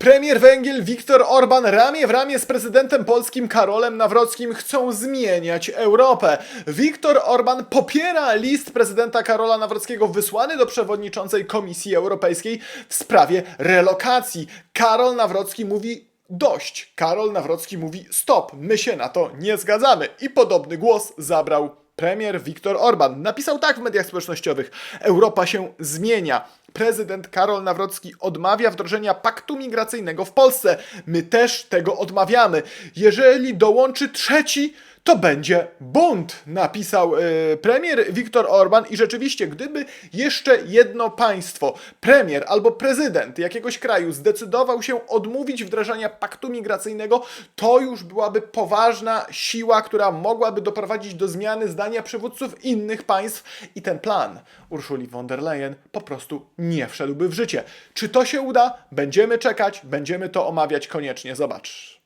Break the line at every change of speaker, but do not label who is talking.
Premier Węgiel Viktor Orban ramię w ramię z prezydentem polskim Karolem Nawrockim chcą zmieniać Europę. Viktor Orban popiera list prezydenta Karola Nawrockiego wysłany do przewodniczącej Komisji Europejskiej w sprawie relokacji. Karol Nawrocki mówi dość. Karol Nawrocki mówi stop, my się na to nie zgadzamy. I podobny głos zabrał premier Viktor Orban. Napisał tak w mediach społecznościowych: Europa się zmienia. Prezydent Karol Nawrocki odmawia wdrożenia paktu migracyjnego w Polsce. My też tego odmawiamy. Jeżeli dołączy trzeci, to będzie bunt, napisał e, premier Viktor Orban. I rzeczywiście, gdyby jeszcze jedno państwo, premier albo prezydent jakiegoś kraju zdecydował się odmówić wdrażania paktu migracyjnego, to już byłaby poważna siła, która mogłaby doprowadzić do zmiany zdania przywódców innych państw i ten plan Urszuli von der Leyen po prostu nie wszedłby w życie. Czy to się uda? Będziemy czekać, będziemy to omawiać koniecznie. Zobacz.